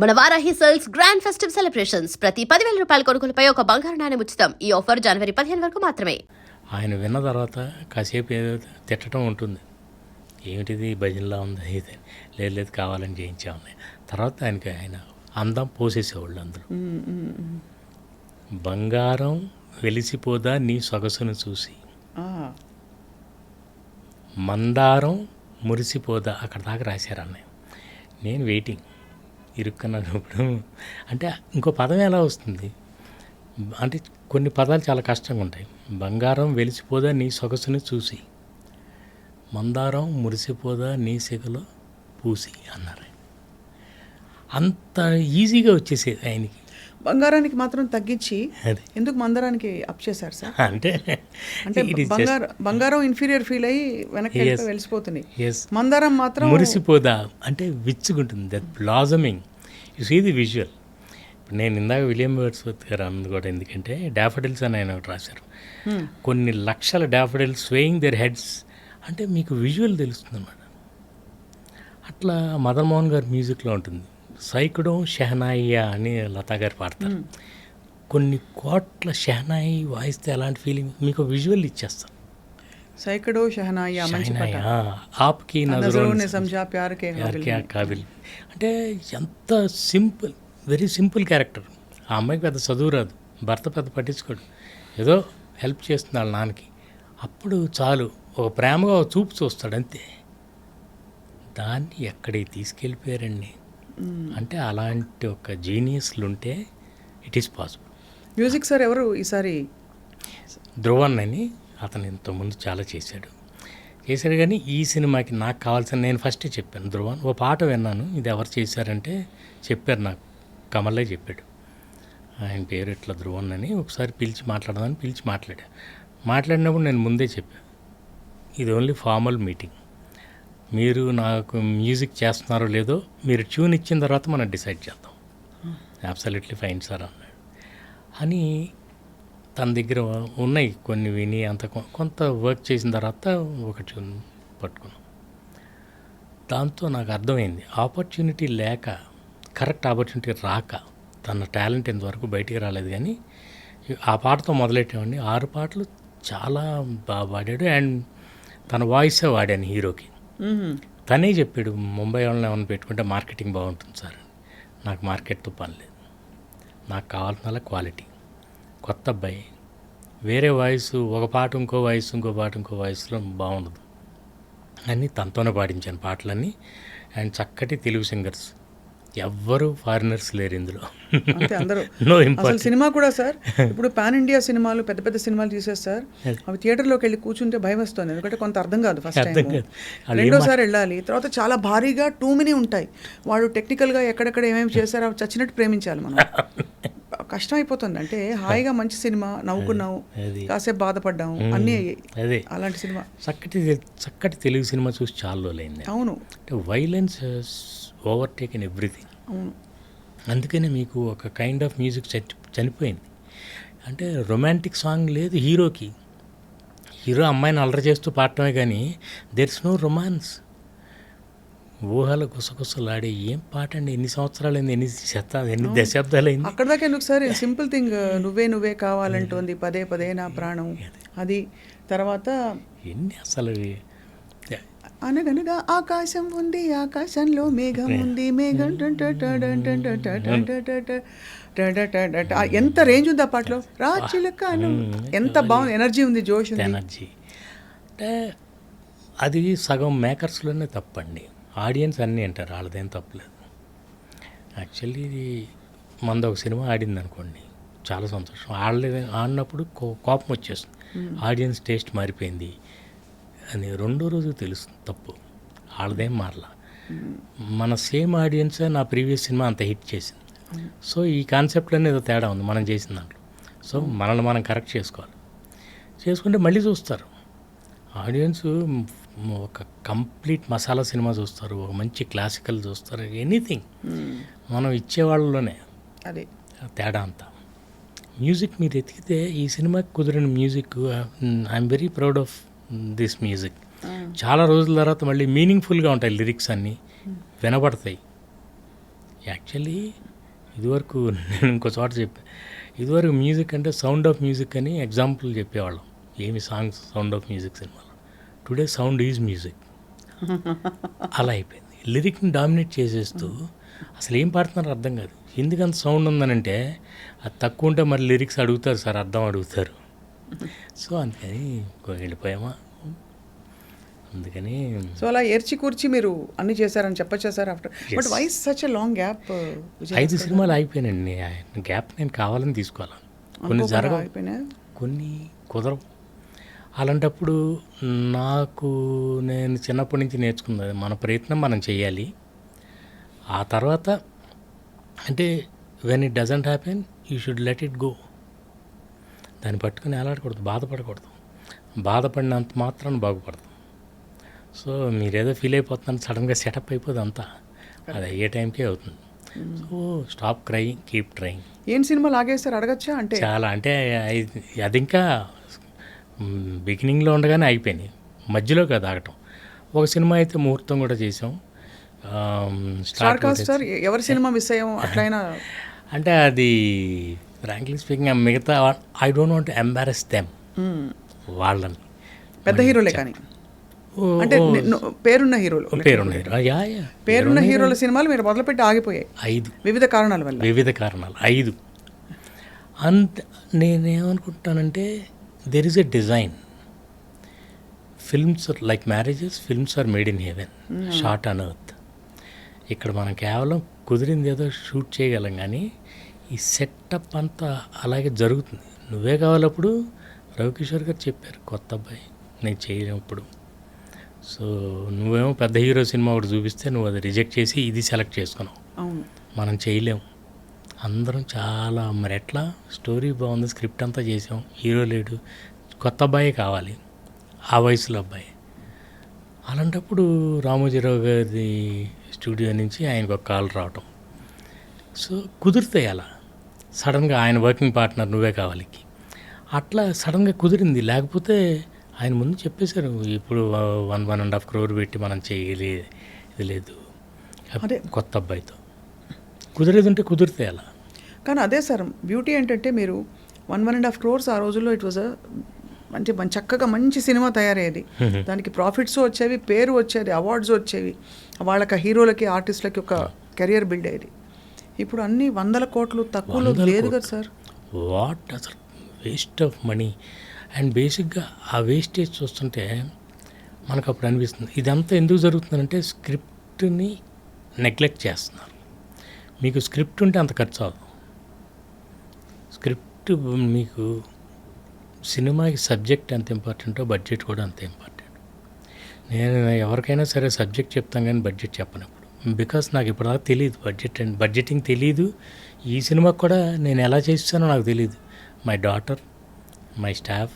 మన Varahi sales grand festive celebrations. ప్రతి పదివేల రూపాయల కొనుగోలుపై ఒక బంగారు నాణెం ఉచితం. ఈ ఆఫర్ జనవరి పదిహేను వరకు మాత్రమే. ఆయన విన్న తర్వాత కాసేపు ఏదో తిట్టడం ఉంటుంది. ఏమిటిది? భజనలా ఉంది. ఇది లేదు లేదు కావాలని చేయించామని తర్వాత ఆయనకి ఆయన అందం పోసేసేవాళ్ళు అందులో బంగారం వెలిసిపోదా నీ సొగసును చూసి? ఆ, మందారం మురిసిపోదా? అక్కడ దాకా రాశారు అన్నయ్య. నేను వెయిటింగ్. ఇరుక్కున్నప్పుడు అంటే ఇంకో పదం ఎలా వస్తుంది? అంటే కొన్ని పదాలు చాలా కష్టంగా ఉంటాయి. బంగారం వెలిసిపోదా నీ సొగసుని చూసి? మందారం మురిసిపోదా నీ సిగలో పూసి? అన్నారు. అంత ఈజీగా వచ్చేసేది ఆయనకి. బంగారానికి మాత్రం తగ్గించి అది. ఎందుకు మందరానికి అప్ చేశారు సార్ అంటే బంగారం బంగారం ఇన్ఫీరియర్ ఫీల్ అయ్యి వెనక్కి yes. మందారం మాత్రం మురిసిపోదా? అంటే విచ్చుకుంటుంది. That blossoming you see the visual నేను ఇందాక విలియం వర్డ్స్వర్త్ గారు అన్నది కూడా ఎందుకంటే డాఫడిల్స్ అని ఆయన ఒకటి రాశారు. Hmm. కొన్ని లక్షల డాఫడిల్స్ స్వేయింగ్ దర్ హెడ్స్ అంటే మీకు విజువల్ తెలుస్తుంది అన్నమాట అట్లా మదన్ మోహన్ గారి మ్యూజిక్లో ఉంటుంది. సైకుడం షెహనాయియా అని లతా గారు పాడతారు. కొన్ని కోట్ల షెహనాయి వాయిస్తే ఎలాంటి ఫీలింగ్? మీకు విజువల్ ఇచ్చేస్తాం సైకడో షహనాయి షెహనాయి ఆప్కి నజరోనే కాబిల్ అంటే ఎంత సింపుల్ వెరీ సింపుల్ క్యారెక్టర్. ఆ అమ్మాయికి పెద్ద చదువు రాదు. భర్త పెద్ద పట్టించుకోడు. ఏదో హెల్ప్ చేస్తుంది వాళ్ళ నాన్నకి. అప్పుడు చాలు ఒక ప్రేమగా చూపు చూస్తాడు అంతే. దాన్ని ఎక్కడికి తీసుకెళ్ళిపోయారండి? అంటే అలాంటి ఒక జీనియస్లు ఉంటే it is possible music sir ఎవరు ఈసారి? ధ్రువన్ అని అతను ఇంతకుముందు చాలా చేశాడు. చేశాడు కానీ ఈ సినిమాకి నాకు కావాల్సిన నేను ఫస్టే చెప్పాను. ధ్రువన్ ఓ పాట విన్నాను. ఇది ఎవరు చేశారంటే చెప్పారు నాకు. కమలే చెప్పాడు. ఆయన పేరు ఇట్లా ధ్రువన్ అని ఒకసారి పిలిచి మాట్లాడదామని పిలిచి మాట్లాడా. మాట్లాడినప్పుడు నేను ముందే చెప్పాను ఇది ఓన్లీ ఫార్మల్ మీటింగ్ మీరు నాకు మ్యూజిక్ చేస్తున్నారో లేదో మీరు ట్యూన్ ఇచ్చిన తర్వాత మనం డిసైడ్ చేద్దాం. అబ్సల్యూట్లీ ఫైన్ సార్ అన్నాడు. అని తన దగ్గర ఉన్నాయి కొన్ని విని అంత కొంత వర్క్ చేసిన తర్వాత ఒక ట్యూన్ పట్టుకున్నాం. దాంతో నాకు అర్థమైంది. ఆపర్చునిటీ లేక కరెక్ట్ ఆపర్చునిటీ రాక తన టాలెంట్ ఇంతవరకు బయటికి రాలేదు కానీ ఆ పాటతో మొదలెట్టామండి ఆరు పాటలు చాలా బాగా పాడాడు. అండ్ తన వాయిసే వాడాను హీరోకి. తనే చెప్పాడు ముంబై వాళ్ళని ఏమైనా పెట్టుకుంటే మార్కెటింగ్ బాగుంటుంది సార్. నాకు మార్కెట్తో పని లేదు. నాకు కావాల్సిన క్వాలిటీ. కొత్త అబ్బాయి. వేరే వాయిస్ ఒక పాట ఇంకో వాయిస్ ఇంకో పాట ఇంకో వాయిస్లో బాగుండదు. అని తనతోనే పాడించాను పాటలన్నీ. అండ్ చక్కటి తెలుగు సింగర్స్. ఎవ్వరు ఫారినర్స్ లేరు ఇందులో. అందరూ. అసలు సినిమా కూడా సార్ ఇప్పుడు పాన్ ఇండియా సినిమాలు పెద్ద పెద్ద సినిమాలు తీసేస్తారు సార్ అవి థియేటర్లోకి వెళ్ళి కూర్చుంటే భయం వస్తుంది. ఎందుకంటే కొంత అర్థం కాదు ఫస్ట్ టైం. వాళ్ళు రెండోసారి వెళ్ళాలి. తర్వాత చాలా భారీగా టూ మినీ ఉంటాయి. వాడు టెక్నికల్గా ఎక్కడెక్కడ ఏమేమి చేశారో అవి చచ్చినట్టు ప్రేమించాలి మనం. కష్టం అయిపోతుంది అంటే హాయిగా మంచి సినిమా నవ్వుకున్నావు. కాసేపు బాధపడ్డాము అన్నీ అయ్యాయి. అదే. అలాంటి సినిమా. చక్కటి చక్కటి తెలుగు సినిమా చూసి చాలా రోజులైంది. అవును. అంటే వైలెన్స్ ఓవర్టేకెన్ ఎవ్రీథింగ్ అవును. అందుకనే మీకు ఒక కైండ్ ఆఫ్ మ్యూజిక్ చనిపోయింది. అంటే రొమాంటిక్ సాంగ్ లేదు హీరోకి. హీరో అమ్మాయిని అల్లరి చేస్తూ పాడటమే కానీ దెర్స్ నో రొమాన్స్ ఊహలు గుసగుసలాడే ఏం పాట అండి ఎన్ని సంవత్సరాలైంది? ఎన్ని శత ఎన్ని దశాబ్దాలైంది? అక్కడ దాకా ఒకసారి సింపుల్ థింగ్ నువ్వే నువ్వే కావాలంటుంది పదే పదే నా ప్రాణం. అది. తర్వాత ఎన్ని అసలు అనగనగా ఆకాశం ఉంది ఆకాశంలో మేఘం ఉంది మేఘం ఎంత రేంజ్ ఉంది ఆ పాటలో? రాచిలక ఎంత బాగుంది ఎనర్జీ ఉంది జోష్ ఎనర్జీ. అంటే అది సగం మేకర్స్లోనే తప్పండి. ఆడియన్స్ అన్నీ అంటారు వాళ్ళదేం తప్పలేదు యాక్చువల్లీ ఇది మంద ఒక సినిమా ఆడింది అనుకోండి చాలా సంతోషం. ఆడలేదు ఆడినప్పుడు కో- కోపం వచ్చేస్తుంది. ఆడియన్స్ టేస్ట్ మారిపోయింది అని రెండో రోజు తెలుస్తుంది తప్పు. వాళ్ళదేం మారలా. మన సేమ్ ఆడియన్సే నా ప్రీవియస్ సినిమా అంత హిట్ చేసింది. సో ఈ కాన్సెప్ట్లోనే ఏదో తేడా ఉంది మనం చేసిన దాంట్లో. సో మనల్ని మనం కరెక్ట్ చేసుకోవాలి. చేసుకుంటే మళ్ళీ చూస్తారు. ఆడియన్స్ ఒక కంప్లీట్ మసాలా సినిమా చూస్తారు ఒక మంచి క్లాసికల్ చూస్తారు ఎనీథింగ్. మనం ఇచ్చే వాళ్ళలోనే. అదే. తేడా అంతా. మ్యూజిక్ మీరు ఎతికితే ఈ సినిమాకి కుదిరిన music I'm very proud of this music చాలా రోజుల తర్వాత మళ్ళీ మీనింగ్ఫుల్గా ఉంటాయి లిరిక్స్ అన్నీ. వినబడతాయి. యాక్చువల్లీ ఇదివరకు నేను ఇంకో చోట చెప్పా ఇదివరకు మ్యూజిక్ అంటే సౌండ్ ఆఫ్ మ్యూజిక్ అని ఎగ్జాంపుల్ చెప్పేవాళ్ళం. ఏమి సాంగ్స్ సౌండ్ ఆఫ్ మ్యూజిక్ సినిమాలో. Today sound is music. అలా అయిపోయింది. లిరిక్ని డామినేట్ చేసేస్తూ అసలు ఏం పాడుతున్నారో అర్థం కాదు. ఎందుకంత సౌండ్ ఉందనంటే అది తక్కువ ఉంటే మరి లిరిక్స్ అడుగుతారు సార్ అర్థం అడుగుతారు. సో అందుకని వెళ్ళిపోయామా? అందుకని సో అలా ఏర్చి కూర్చి మీరు అన్ని చేశారని చెప్పచ్చా sir after? But why such a long gap ఐదు సినిమాలు అయిపోయినండి గ్యాప్ నేను కావాలని తీసుకోవాలి? కొన్ని అయిపోయినా కొన్ని కుదరవు. అలాంటప్పుడు నాకు నేను చిన్నప్పటి నుంచి నేర్చుకున్నది మన ప్రయత్నం మనం చేయాలి. ఆ తర్వాత అంటే when it doesn't happen you should let it go దాన్ని పట్టుకుని ఎలాడకూడదు బాధపడకూడదు. బాధపడినంత మాత్రం బాగుపడదు సో మీరేదో ఫీల్ అయిపోతున్నాను సడన్గా సెటప్ అయిపోదు అంతా. అది అయ్యే టైంకే అవుతుంది. So stop crying keep trying ఏం సినిమా లాగేస్తారు అడగచ్చా? అంటే చాలా అంటే అది ఇంకా బిగినింగ్లో ఉండగానే అయిపోయినాయి. మధ్యలో కదా ఆగటం. ఒక సినిమా అయితే ముహూర్తం కూడా చేసాం స్టార్ కాస్టర్ ఎవరి సినిమా మిస్ అయ్యాం అట్లయినా అంటే అది ఫ్రాంక్లీ స్పీకింగ్ మిగతా I don't want embarrass them. వాళ్ళని. పెద్ద హీరోలే కానీ. అంటే పేరున్న హీరోలు. పేరున్నది యా యా. పేరున్న హీరోల సినిమాలు మీరు మొదలుపెట్టి ఆగిపోయాయి. ఐదు. వివిధ కారణాల వల్ల. వివిధ కారణాలు. ఐదు. అంత నేనేమనుకుంటానంటే there is a design films like marriages films are made in heaven short on earth ఇక్కడ మనం కేవలం కుదిరింది ఏదో షూట్ చేయగలం కానీ ఈ సెటప్ అంతా అలాగే జరుగుతుంది. నువ్వే కావాలప్పుడు రవికిషోర్ గారు చెప్పారు కొత్త అబ్బాయి నేను చేయలేనప్పుడు సో నువ్వేమో పెద్ద హీరో సినిమా ఒకటి చూపిస్తే నువ్వు అది రిజెక్ట్ చేసి ఇది సెలెక్ట్ చేసుకున్నావు. మనం చేయలేం అందరం చాలా మరి ఎట్లా? స్టోరీ బాగుంది స్క్రిప్ట్ అంతా చేసాం. హీరో లేడు. కొత్త అబ్బాయి కావాలి. ఆ వయసులో అబ్బాయి. అలాంటప్పుడు రామోజీరావు గారి స్టూడియో నుంచి ఆయనకు ఒక కాల్ రావటం. సో కుదురుతాయి అలా సడన్గా ఆయన వర్కింగ్ పార్ట్నర్ నువ్వే కావాలి అట్లా సడన్గా కుదిరింది. లేకపోతే ఆయన ముందు చెప్పేశారు ఇప్పుడు one one and half crore పెట్టి మనం చేయలే ఇది లేదు. కొత్త అబ్బాయితో. కుదిరేది ఉంటే కుదిరితే అలా కానీ అదే సార్ బ్యూటీ ఏంటంటే మీరు one one and half crores ఆ రోజుల్లో ఇట్ వాజ్ మంచి మంచి చక్కగా మంచి సినిమా తయారయ్యేది. దానికి ప్రాఫిట్స్ వచ్చేవి పేరు వచ్చేది అవార్డ్స్ వచ్చేవి. వాళ్ళకి హీరోలకి ఆర్టిస్టులకి ఒక కెరియర్ బిల్డ్ అయ్యేది. ఇప్పుడు అన్ని వందల కోట్లు తక్కువలో లేదు కదా. సార్. వాట్ అసలు వేస్ట్ ఆఫ్ మనీ. అండ్ బేసిక్గా ఆ వేస్టేజ్ చూస్తుంటే మనకు అప్పుడు అనిపిస్తుంది ఇదంతా ఎందుకు జరుగుతుందంటే స్క్రిప్ట్ని నెగ్లెక్ట్ చేస్తున్నారు. మీకు స్క్రిప్ట్ ఉంటే అంత ఖర్చు అవ్వదు. స్క్రిప్ట్ మీకు సినిమాకి సబ్జెక్ట్ ఎంత ఇంపార్టెంటో బడ్జెట్ కూడా అంత ఇంపార్టెంట్. నేను ఎవరికైనా సరే సబ్జెక్ట్ చెప్తాను కానీ బడ్జెట్ చెప్పను ఇప్పుడు బికాస్ నాకు ఇప్పటిదాకా తెలియదు బడ్జెట్ అండ్ బడ్జెటింగ్ తెలియదు ఈ సినిమాకి కూడా నేను ఎలా చేస్తానో నాకు తెలియదు మై డాటర్ మై స్టాఫ్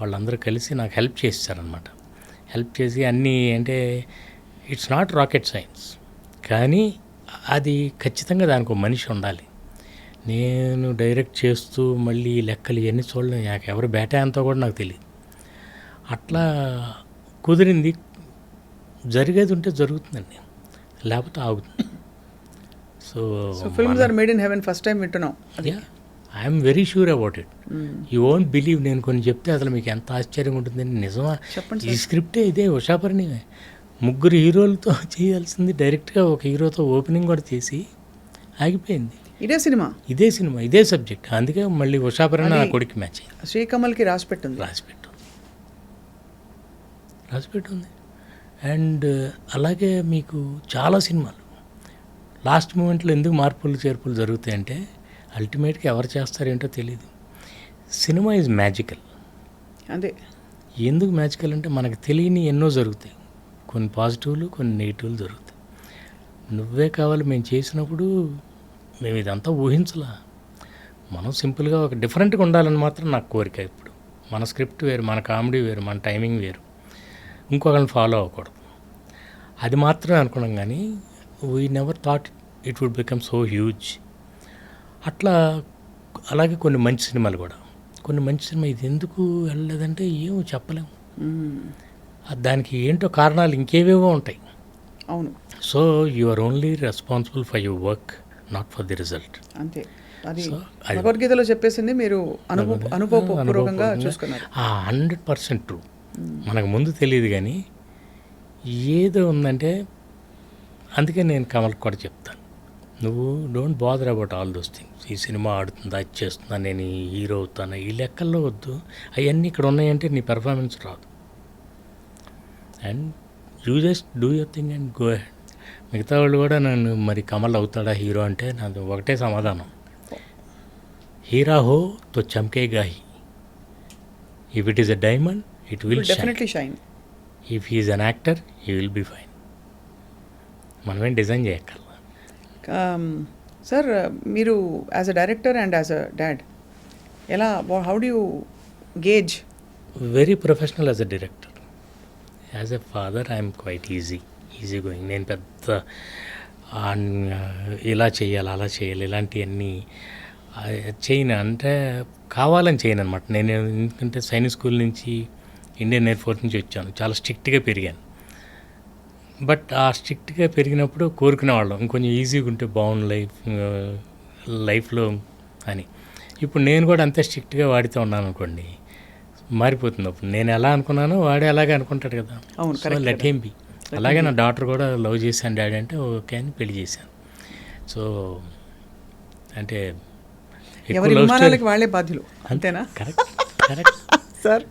వాళ్ళందరూ కలిసి నాకు హెల్ప్ చేస్తారనమాట హెల్ప్ చేసి అన్నీ అంటే ఇట్స్ నాట్ రాకెట్ సైన్స్ కానీ అది ఖచ్చితంగా దానికి ఒక మనిషి ఉండాలి. నేను డైరెక్ట్ చేస్తూ మళ్ళీ లెక్కలు ఇవన్నీ చూడలేను. నాకు ఎవరు బేటా అంతా కూడా నాకు తెలియదు అట్లా కుదిరింది. జరిగేది ఉంటే జరుగుతుందండి. లేకపోతే ఆగుతుంది. So films are made in heaven first time వింటున్నాం. I'm very sure about it you won't believe నేను కొన్ని చెప్తే అసలు మీకు ఎంత ఆశ్చర్యంగా ఉంటుందని నిజమా? చెప్పండి ఈ స్క్రిప్టే ఇదే ఉషాపరిని ముగ్గురు హీరోలతో చేయాల్సింది డైరెక్ట్గా ఒక హీరోతో ఓపెనింగ్ కూడా చేసి ఆగిపోయింది. ఇదే సినిమా? ఇదే సినిమా ఇదే సబ్జెక్ట్. అందుకే మళ్ళీ ఉషాపరిని నా కొడుకు మ్యాచ్ శ్రీకమల్కి రాసి పెట్టింది రాసిపెట్టు. రాసిపెట్టుంది. అండ్ అలాగే మీకు చాలా సినిమాలు. లాస్ట్ మూమెంట్లో ఎందుకు మార్పులు చేర్పులు జరుగుతాయంటే అల్టిమేట్గా ఎవరు చేస్తారేంటో తెలియదు సినిమా ఈజ్ మ్యాజికల్. అదే. ఎందుకు మ్యాజికల్ అంటే మనకు తెలియని ఎన్నో జరుగుతాయి. కొన్ని పాజిటివ్లు కొన్ని నెగిటివ్లు దొరుకుతాయి నువ్వే కావాలి మేము చేసినప్పుడు మేము ఇదంతా ఊహించలా. మనం సింపుల్గా ఒక డిఫరెంట్గా ఉండాలని మాత్రం నాకు కోరిక ఇప్పుడు మన స్క్రిప్ట్ వేరు మన కామెడీ వేరు మన టైమింగ్ వేరు. ఇంకొకరిని ఫాలో అవ్వకూడదు. అది మాత్రమే అనుకున్నాం కానీ we never thought it would become so huge అట్లా అలాగే కొన్ని మంచి సినిమాలు కూడా. కొన్ని మంచి సినిమా ఇది ఎందుకు వెళ్ళలేదంటే ఏమో చెప్పలేము దానికి ఏంటో కారణాలు ఇంకేవేవో ఉంటాయి. అవును. So you are only responsible for your work not for the result. అంతే. అది భగవద్గీతలో చెప్పేసింది మీరు అనుభవ అనుభవపూర్వకంగా చూసుకున్నారు. Hundred percent true. మనకు ముందు తెలియదు కానీ ఏదో ఉందంటే అందుకే నేను కమల్కి కూడా చెప్తాను. నువ్వు don't bother about all those things. ఈ సినిమా ఆడుతుందా అది చేస్తుందా నేను ఈ హీరో అవుతాను. ఈ లెక్కల్లో వద్దు. అవన్నీ ఇక్కడ ఉన్నాయంటే నీ పెర్ఫార్మెన్స్ రాదు. And you just do your thing and go ahead మిగతా వాళ్ళు కూడా నన్ను మరి కమల్ అవుతాడా హీరో అంటే నాది ఒకటే సమాధానం. హీరా హో తో చమ్కేగా he. If it is a diamond it will definitely shine if he is an actor he will be fine మనమేం డిజైన్ చేయక్కర్లా. సార్ మీరు as a director and as a dad ఎలా how do you gauge very professional as a director as a father I'm quite easy easy going నేను పెద్ద ఇలా చేయాలి అలా చేయాలి ఇలాంటివన్నీ చేయను. అంటే కావాలని చేయను అనమాట నేను ఎందుకంటే సైనిక్ స్కూల్ నుంచి ఇండియన్ ఎయిర్ ఫోర్స్ నుంచి వచ్చాను. చాలా స్ట్రిక్ట్గా పెరిగాను. బట్ ఆ స్ట్రిక్ట్గా పెరిగినప్పుడు కోరుకునే వాళ్ళం. ఇంకొంచెం ఈజీగా ఉంటే బాగుంది లైఫ్ లైఫ్లో అని. ఇప్పుడు నేను కూడా అంతే స్ట్రిక్ట్గా వాడితే ఉన్నాను అనుకోండి మారిపోతుంది అప్పుడు. నేను ఎలా అనుకున్నానో వాడే అలాగే అనుకుంటాడు కదా. అవును, లెట్ హిమ్ బి అలాగే నా డాక్టర్ కూడా లవ్ చేశాను డాడీ అంటే ఓకే అని పెళ్ళి చేశాను. సో అంటే ఎవరి వాళ్ళే బాధ్యులు. అంతేనా? Correct correct. సార్.